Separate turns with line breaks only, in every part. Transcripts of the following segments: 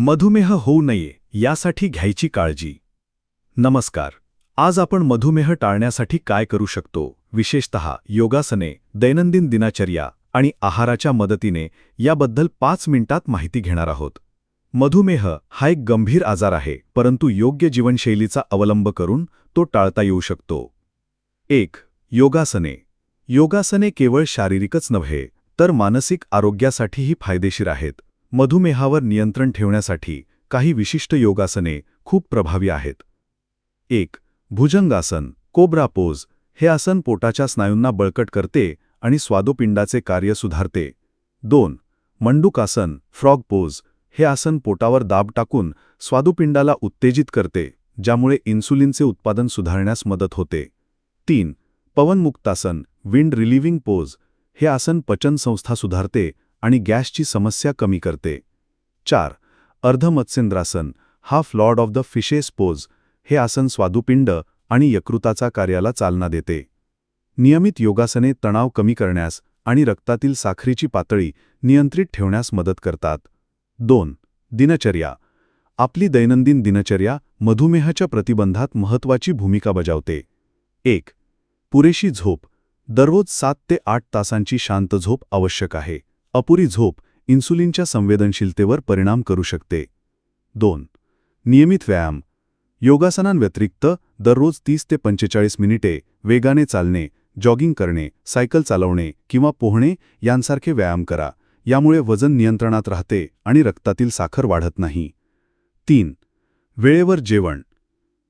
मधुमेह होऊ नये यासाठी घ्यायची काळजी. नमस्कार. आज आपण मधुमेह टाळण्यासाठी काय करू शकतो? विशेषतः योगासने दैनंदिन दिनचर्या आणि आहाराच्या मदतीने याबद्दल पाच मिनिटात माहिती घेणार आहोत. मधुमेह हा एक गंभीर आजार आहे परंतु योग्य जीवनशैलीचा अवलंब करून तो टाळता येऊ शकतो. एक योगासने. योगासने केवळ शारीरिकच नव्हे तर मानसिक आरोग्यासाठीही फायदेशीर आहेत. मधुमेहावर नियंत्रण ठेवण्यासाठी काही विशिष्ट योगासने खूप प्रभावी आहेत. एक भुजंगासन कोब्रा पोज हे आसन पोटाच्या स्नायूंना बळकट करते आणि स्वादुपिंडाचे कार्य सुधारते. दोन मंडूकासन फ्रॉग पोज हे आसन पोटावर दाब टाकून स्वादुपिंडाला उत्तेजित करते ज्यामुळे इन्सुलिनचे उत्पादन सुधारण्यास मदत होते. तीन पवनमुक्तासन विंड रिलिव्हिंग पोज हे आसन पचनसंस्था सुधारते आणि गॅसची समस्या कमी करते. चार Ardha Matsyendrasana half lord of the fishes pose हे आसन स्वादुपिंड आणि यकृताचा कार्याला चालना देते. नियमित योगासने तणाव कमी करण्यास आणि रक्तातील साखरीची पातळी नियंत्रित ठेवण्यास मदत करतात. दोन दिनचर्या. आपली दैनंदिन दिनचर्या मधुमेहाच्या प्रतिबंधात महत्त्वाची भूमिका बजावते. एक पुरेशी झोप. दररोज सात ते आठ तासांची शांत झोप आवश्यक आहे. अपुरी झोप इन्सुलिनच्या संवेदनशीलतेवर परिणाम करू शकते. दोन. नियमित व्यायाम. योगासनांव्यतिरिक्त दररोज तीस ते पंचेचाळीस मिनिटे वेगाने चालणे जॉगिंग करणे सायकल चालवणे किंवा पोहणे यांसारखे व्यायाम करा. यामुळे वजन नियंत्रणात राहते आणि रक्तातील साखर वाढत नाही. तीन. वेळेवर जेवण.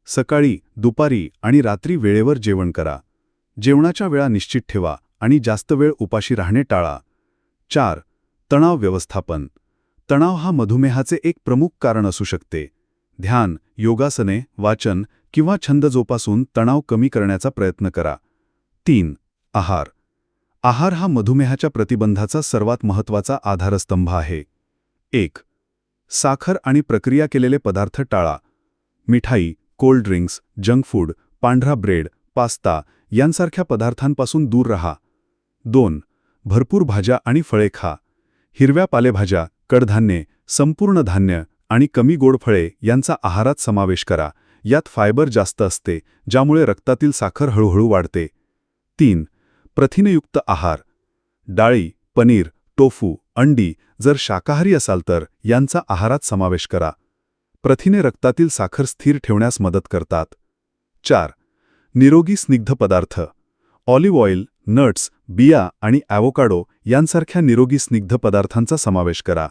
सकाळी दुपारी आणि रात्री वेळेवर जेवण करा. जेवणाच्या वेळा निश्चित ठेवा आणि जास्त वेळ उपाशी राहणे टाळा. चार तणाव व्यवस्थापन. तणाव हा मधुमेहाचे एक प्रमुख कारण असू शकते. ध्यान योगासने वाचन किंवा छंद जोपासून तणाव कमी करण्याचा प्रयत्न करा. तीन आहार. आहार हा मधुमेहाच्या प्रतिबंधाचा सर्वात महत्त्वाचा आधारस्तंभ आहे. एक साखर आणि प्रक्रिया केलेले पदार्थ टाळा. मिठाई कोल्ड ड्रिंक्स जंक फूड पांढरा ब्रेड पास्ता यांसारख्या पदार्थांपासून दूर रहा. दोन भरपूर भाज्या आणि फळे खा. हिरव्या पालेभाज्या कडधान्ये संपूर्ण धान्य आणि कमी गोड फळे यांचा आहारात समावेश करा. यात फायबर जास्त असते ज्यामुळे रक्तातील साखर हळूहळू वाढते. तीन प्रथिनयुक्त आहार. डाळी पनीर टोफू अंडी जर शाकाहारी असाल तर यांचा आहारात समावेश करा. प्रथिने रक्तातील साखर स्थिर ठेवण्यास मदत करतात. चार निरोगी स्निग्ध पदार्थ. ऑलिव्ह ऑइल नट्स बिया आणि ॲवोकाडो यांसारख्या निरोगी स्निग्ध पदार्थांचा समावेश करा.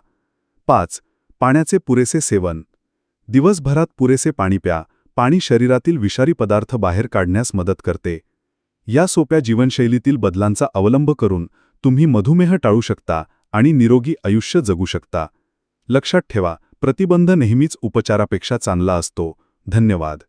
पाच पाण्याचे पुरेसे सेवन. दिवसभरात पुरेसे पाणी प्या. पाणी शरीरातील विषारी पदार्थ बाहेर काढण्यास मदत करते. या सोप्या जीवनशैलीतील बदलांचा अवलंब करून तुम्ही मधुमेह टाळू शकता आणि निरोगी आयुष्य जगू शकता. लक्षात ठेवा प्रतिबंध नेहमीच उपचारापेक्षा चांगला असतो. धन्यवाद.